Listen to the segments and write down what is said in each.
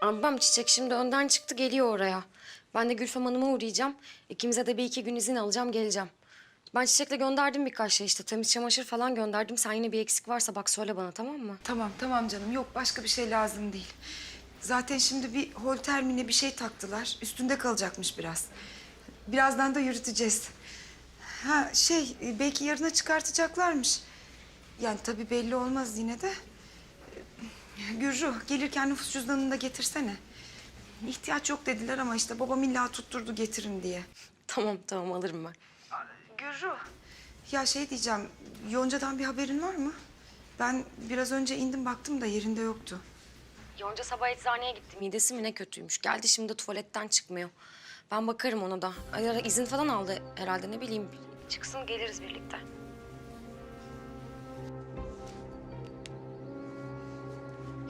Ablam Çiçek şimdi önden çıktı geliyor oraya. Ben de Gülfem Hanım'a uğrayacağım. İkimize de bir iki gün izin alacağım geleceğim. Ben Çiçek'le gönderdim birkaç şey işte. Temiz çamaşır falan gönderdim. Sen yine bir eksik varsa bak söyle bana tamam mı? Tamam tamam canım yok başka bir şey lazım değil. Zaten şimdi bir holtermine bir şey taktılar. Üstünde kalacakmış biraz. Birazdan da yürüteceğiz. Ha şey belki yarına çıkartacaklarmış. Yani tabii belli olmaz yine de. Gürru gelirken nüfus cüzdanını da getirsene. İhtiyaç yok dediler ama işte babam illa tutturdu getirin diye. Tamam tamam alırım ben. Gürru. Ya şey diyeceğim, Yonca'dan bir haberin var mı? Ben biraz önce indim baktım da yerinde yoktu. Yonca sabah eczaneye gitti. Midesi mi ne kötüymüş. Geldi şimdi de tuvaletten çıkmıyor. Ben bakarım ona da. Ara izin falan aldı herhalde ne bileyim. Çıksın geliriz birlikte.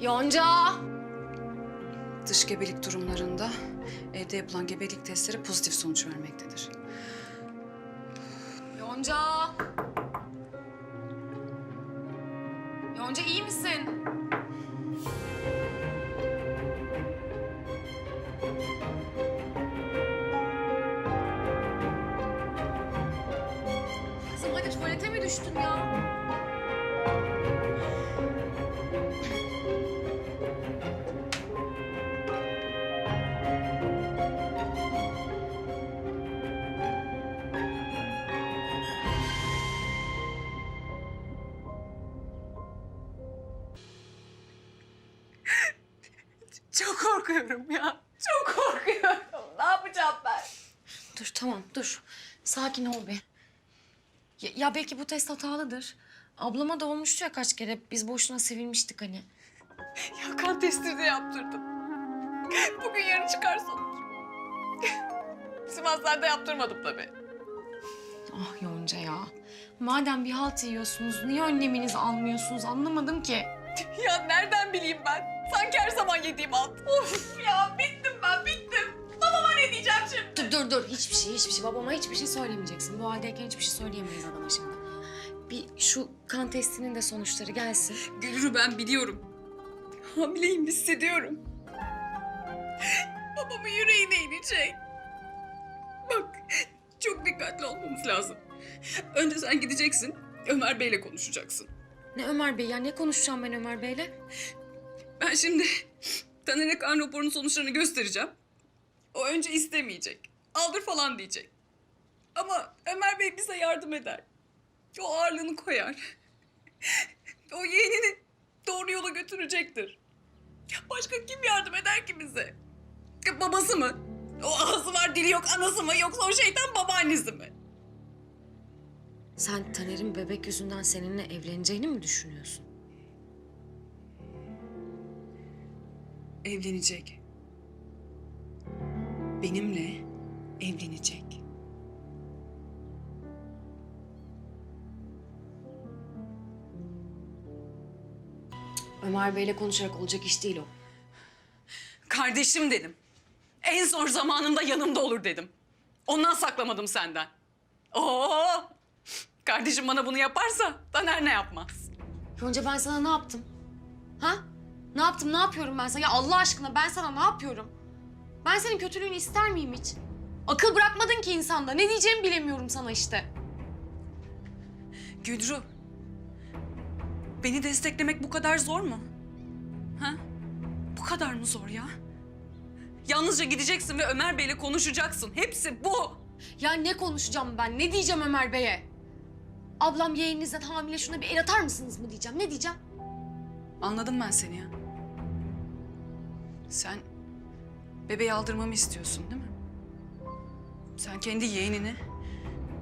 Yonca! Dış gebelik durumlarında evde yapılan gebelik testleri pozitif sonuç vermektedir. Yonca! Yonca iyi misin? Kızım hadi tuvalete mi düştün ya? Çok korkuyorum ya. Çok korkuyorum. Ne yapacağım ben? Dur tamam dur. Sakin ol bir. Ya, ya belki bu test hatalıdır. Ablama da olmuştu ya kaç kere. Biz boşuna sevilmiştik hani. Ya kan testi de yaptırdım. Bugün yarın çıkar sonuç. Hastanede yaptırmadım tabii. Ah Yonca ya. Madem bir halt yiyorsunuz niye önleminizi almıyorsunuz anlamadım ki. Ya nereden bileyim ben? Sanki her zaman yediğim alt. Of ya bittim ben bittim. Babama ne diyeceğim şimdi? Dur dur dur hiçbir şey hiçbir şey babama hiçbir şey söylemeyeceksin. Bu haldeyken hiçbir şey söyleyemeyiz adama şimdi. Bir şu kan testinin de sonuçları gelsin. Gülürü ben biliyorum. Hamileyim hissediyorum. Babamın yüreğine inecek. Bak çok dikkatli olmamız lazım. Önce sen gideceksin. Ömer Bey'le konuşacaksın. Ne Ömer Bey ya ne konuşacağım ben Ömer Bey'le? Ben şimdi Taner'e kan raporunun sonuçlarını göstereceğim. O önce istemeyecek. Aldır falan diyecek. Ama Ömer Bey bize yardım eder. O ağırlığını koyar. O yeğenini doğru yola götürecektir. Başka kim yardım eder ki bize? Ya babası mı? O ağzı var dili yok anası mı? Yoksa o şeytan babaannesi mi? Sen Taner'in bebek yüzünden seninle evleneceğini mi düşünüyorsun? Evlenecek. Benimle evlenecek. Ömer Bey'le konuşarak olacak iş değil o. Kardeşim dedim. En zor zamanımda yanımda olur dedim. Ondan saklamadım senden. Oo! Kardeşim bana bunu yaparsa Taner ne yapmaz? Yonca ben sana ne yaptım? Ha? Ne yaptım, ne yapıyorum ben sana? Ya Allah aşkına ben sana ne yapıyorum? Ben senin kötülüğünü ister miyim hiç? Akıl bırakmadın ki insanda. Ne diyeceğimi bilemiyorum sana işte. Gülru. Beni desteklemek bu kadar zor mu? Ha? Bu kadar mı zor ya? Yalnızca gideceksin ve Ömer Bey'le konuşacaksın. Hepsi bu. Ya ne konuşacağım ben? Ne diyeceğim Ömer Bey'e? Ablam yeğeninizden hamile şuna bir el atar mısınız mı diyeceğim. Ne diyeceğim? Anladım ben seni ya. Sen bebeği aldırmamı istiyorsun değil mi? Sen kendi yeğenini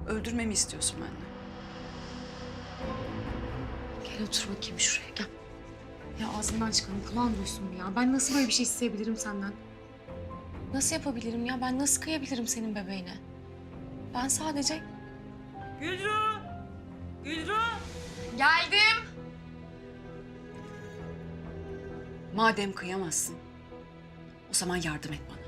öldürmemi istiyorsun benden. Gel otur bakayım şuraya gel. Ya ağzından çıkanı kulağın duysun ya. Ben nasıl böyle bir şey isteyebilirim senden? Nasıl yapabilirim ya? Ben nasıl kıyabilirim senin bebeğine? Ben sadece... Gülru! Gülru! Geldim. Madem kıyamazsın, o zaman yardım et bana.